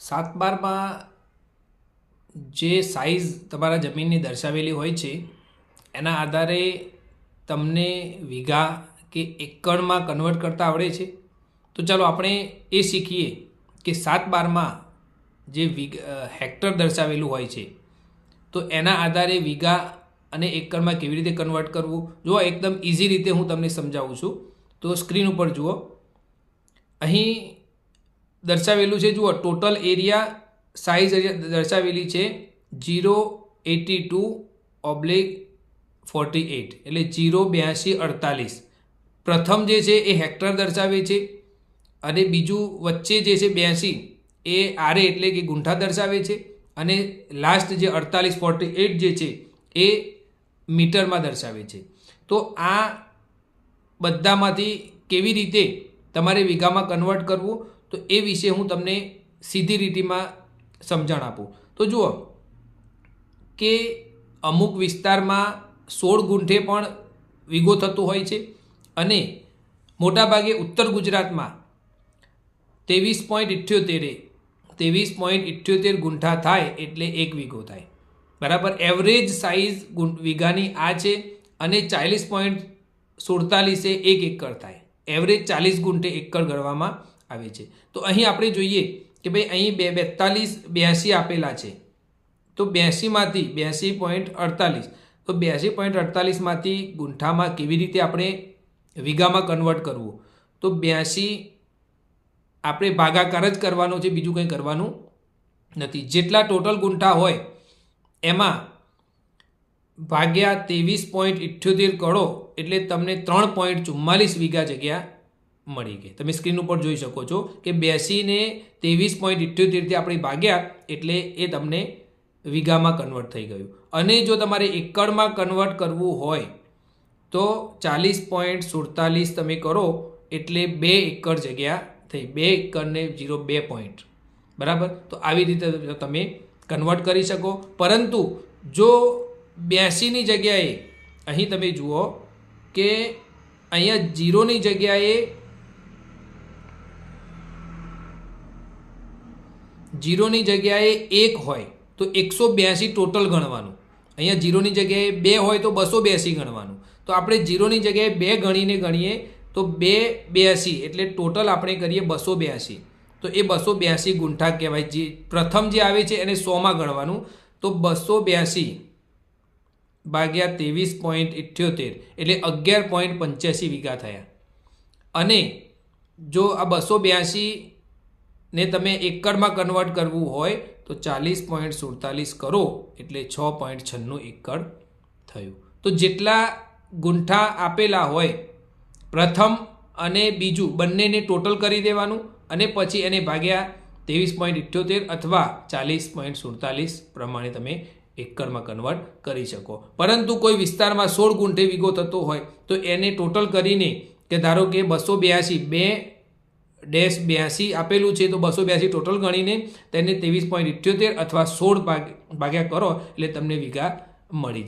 સાત બારમાં જે સાઇઝ તમારા જમીનની દર્શાવેલી હોય છે, એના આધારે તમને વીઘા કે એકડમાં કન્વર્ટ કરતા આવડે છે. તો ચાલો આપણે એ શીખીએ કે સાત બારમાં જે વીઘ હેક્ટર દર્શાવેલું હોય છે, તો એના આધારે વીઘા અને એકણમાં કેવી રીતે કન્વર્ટ કરવું? જુઓ, એકદમ ઇઝી રીતે હું તમને સમજાવું છું. તો સ્ક્રીન ઉપર જુઓ. અહીં દર્શાવેલું છે, જુઓ ટોટલ એરિયા સાઇઝ દર્શાવેલી છે zero eighty two oblique forty eight એટલે જીરો બ્યાસી અડતાલીસ. પ્રથમ જે છે એ હેક્ટર દર્શાવે છે અને બીજું વચ્ચે જે છે બ્યાસી એ આરે એટલે કે ગુંઠા દર્શાવે છે અને લાસ્ટ જે અડતાલીસ ફોર્ટી એટ જે છે એ મીટરમાં દર્શાવે છે. તો આ બધામાંથી કેવી રીતે તમારે વીઘામાં કન્વર્ટ કરવું? તો એ વિશે હું તમને સીધી રીતિમાં સમજણ આપું. તો જુઓ, કે અમુક વિસ્તારમાં સોળ ગુંઠે પણ વીગો થતું હોય છે અને મોટાભાગે ઉત્તર ગુજરાતમાં ત્રેવીસ પોઈન્ટ ઇઠ્યોતેરે, ત્રેવીસ પોઈન્ટ ઇઠ્યોતેર ગુંઠા થાય એટલે એક વીઘો થાય. બરાબર? એવરેજ સાઇઝ વીઘાની આ છે અને ચાલીસ પોઈન્ટ સુડતાલીસે એક એકર થાય. એવરેજ ચાલીસ ગુંઠે એકર ગણવામાં આવે છે. તો અહીં આપણે જોઈએ કે ભાઈ અહીં બે બેતાલીસ, બ્યાસી આપેલા છે. તો બ્યાસીમાંથી બ્યાસી પોઈન્ટ અડતાલીસ. તો બ્યાસી પોઈન્ટ અડતાલીસમાંથી ગુંઠામાં કેવી રીતે આપણે વીઘામાં કન્વર્ટ કરવું? તો બ્યાસી આપણે ભાગાકાર જ કરવાનો છે, બીજું કંઈ કરવાનું નથી. જેટલા ટોટલ ગુંઠા હોય, એમાં ભાગ્યા ત્રેવીસ પોઈન્ટ ઇઠ્યોતેર કરો એટલે તમને ત્રણ પોઈન્ટ ચુમ્માલીસ વીઘા જગ્યા મળી ગઈ. તમે સ્ક્રીન ઉપર જોઈ શકો છો કે બેસીને ત્રેવીસ પોઈન્ટ ઇઠ્યોતેરથી આપણે ભાગ્યા એટલે એ તમને વીઘામાં કન્વર્ટ થઈ ગયું. અને જો તમારે એકડમાં કન્વર્ટ કરવું હોય તો ચાલીસ પોઈન્ટ સુડતાલીસ તમે કરો એટલે બે એકર જગ્યા થઈ, બે એકરને જીરો બે પોઈન્ટ બરાબર? તો આવી રીતે તમે કન્વર્ટ કરી શકો. પરંતુ જો બ્યાસીની જગ્યાએ, અહીં તમે જુઓ કે અહીંયા જીરોની જગ્યાએ જીરોની જગ્યાએ એક હોય તો એકસો બ્યાસી ટોટલ ગણવાનું. અહીંયા જીરોની જગ્યાએ બે હોય તો બસો બ્યાસી ગણવાનું. તો આપણે જીરોની જગ્યાએ બે ગણીને ગણીએ તો બે બ્યાસી એટલે ટોટલ આપણે કરીએ બસો બ્યાસી. તો એ બસો બ્યાસી ગુંઠા કહેવાય. જે પ્રથમ જે આવે છે એને સોમાં ગણવાનું. તો બસો બ્યાસી ભાગ્યા ત્રેવીસ પોઈન્ટ ઇઠ્યોતેર એટલે અગિયાર પોઈન્ટ પંચ્યાસી વીઘા થયા. અને જો આ બસો બ્યાસી ને તમે એકડમાં કન્વર્ટ કરવું હોય તો ચાલીસ પોઈન્ટ સુડતાલીસ કરો, એટલે છ પોઈન્ટ છન્નું એકડ થયું. તો જેટલા ગુંઠા આપેલા હોય, પ્રથમ અને બીજું બંનેને ટોટલ કરી દેવાનું અને પછી એને ભાગ્યા ત્રેવીસ પોઈન્ટ ઇઠ્યોતેર અથવા ચાલીસ પોઈન્ટ સુડતાલીસ પ્રમાણે તમે એકરમાં કન્વર્ટ કરી શકો. પરંતુ કોઈ વિસ્તારમાં સોળ ગુંઠે વીઘો થતો હોય, તો એને ટોટલ કરીને કે ધારો કે બસો બ્યાસી બે ડેશ બ્યાસી આપેલું છે, તો બસો બ્યાસી ટોટલ ગણીને તેને ત્રેવીસ પોઈન્ટ ઇઠ્યોતેર અથવા સોળ ભાગ ભાગ્યા કરો, એટલે તમને વીઘા મળી